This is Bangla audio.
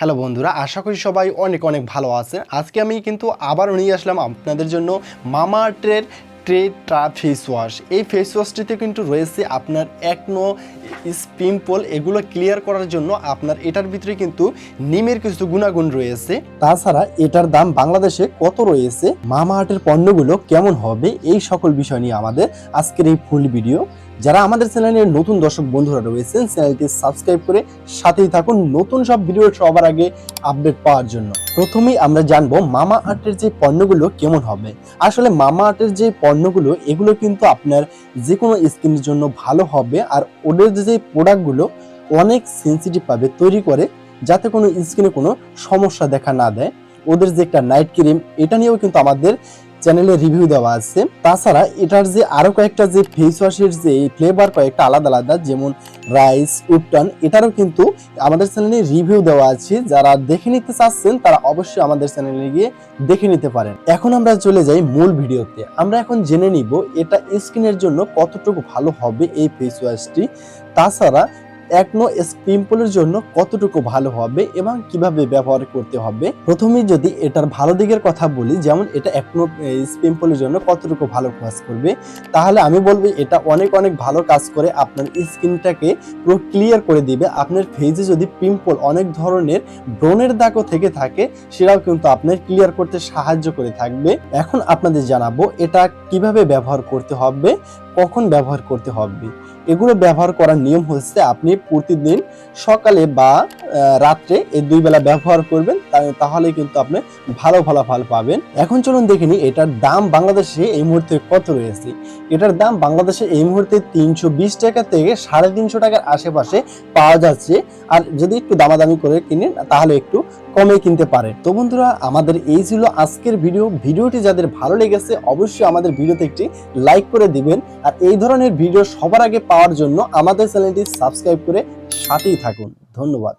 হ্যালো বন্ধুরা, আশা করি সবাই অনেক অনেক ভালো আছে আজকে আমি কিন্তু আবারও নিয়ে আসলাম আপনাদের জন্য মামা আর্টের ট্রে ট্রা ফেস ওয়াশ। এই ফেস ওয়াশটিতে কিন্তু রয়েছে আপনার একনো পিম্পল এগুলো ক্লিয়ার করার জন্য আপনার এটার ভিতরে কিন্তু নিমের কিছু গুণাগুণ রয়েছে। তাছাড়া এটার দাম বাংলাদেশে কত রয়েছে? মামা আর্টের পণ্যগুলো কেমন হবে? এই সকল বিষয় নিয়ে আমাদের আজকের এই ফুল ভিডিও যারা আমাদের চ্যানেলের নতুন দর্শক বন্ধুরা রয়েছেন, চ্যানেলটি সাবস্ক্রাইব করে সাথেই থাকুন নতুন সব ভিডিও সবার আগে আপডেট পাওয়ার জন্য। প্রথমেই আমরা জানব মামা আর্টের যে পণ্যগুলো কেমন হবে। আসলে মামা আর্টের যে পণ্যগুলো, এগুলো কিন্তু আপনার যে কোনো স্কিনের জন্য ভালো হবে আর ওদের যে প্রোডাক্টগুলো অনেক সেন্সিটিভ ভাবে তৈরি করে, যাতে কোনো স্কিনে কোনো সমস্যা দেখা না দেয়। ওদের যে একটা নাইট ক্রিম, এটা নিয়েও কিন্তু আমাদের চ্যানেলে রিভিউ দেওয়া আছে। তাছাড়া এটার যে আরও কয়েকটা যে ফেস ওয়াশের যে ফ্লেভার কয়েকটা আলাদা আলাদা, যেমন রাইস উপটান এটারও কিন্তু আমাদের চ্যানেলে রিভিউ দেওয়া আছে। যারা দেখে নিতে চাচ্ছেন, তারা অবশ্যই আমাদের চ্যানেলে গিয়ে দেখে নিতে পারেন। এখন আমরা চলে যাই মূল ভিডিওতে। আমরা এখন জেনে নিব, এটা স্কিনের জন্য কতটুকু ভালো হবে এই ফেস ওয়াশটি তাছাড়া একনো পিম্পলের জন্য কতটুকু ভালো হবে এবং কীভাবে ব্যবহার করতে হবে? প্রথমে যদি এটার ভালো দিকের কথা বলি, যেমন এটা একনো পিম্পলের জন্য কতটুকু ভালো কাজ করবে, তাহলে আমি বলব এটা অনেক অনেক ভালো কাজ করে আপনার স্কিনটাকে পুরো ক্লিয়ার করে দিবে। আপনার ফেজে যদি পিম্পল অনেক ধরনের ব্রণের দাগও থেকে থাকে, সেটাও কিন্তু আপনার ক্লিয়ার করতে সাহায্য করে থাকবে। এখন আপনাদের জানাব এটা কীভাবে ব্যবহার করতে হবে, কখন ব্যবহার করতে হবে। এগুলো ব্যবহার করার নিয়ম হচ্ছে আপনি প্রতিদিন সকালে বা রাত্রে এই দুই বেলা ব্যবহার করবেন। তাহলে কিন্তু আপনি ভালো ফলাফল পাবেন। এখন চলুন দেখে নিই এটার দাম বাংলাদেশে এই মুহূর্তে কত রয়েছে। এটার দাম বাংলাদেশে এই মুহূর্তে তিনশো বিশ টাকা থেকে সাড়ে তিনশো টাকার আশেপাশে পাওয়া যাচ্ছে। আর যদি একটু দামাদামি করে কিনেন, তাহলে একটু কমে কিনতে পারেন। তো বন্ধুরা, আমাদের এই ছিল আজকের ভিডিও। ভিডিওটি যাদের ভালো লেগেছে, অবশ্যই আমাদের ভিডিওতে একটি লাইক করে দিবেন। আর এই ধরনের ভিডিও সবার আগে পাওয়ার জন্য আমাদের চ্যানেলটি সাবস্ক্রাইব করে সাথেই থাকুন। ধন্যবাদ।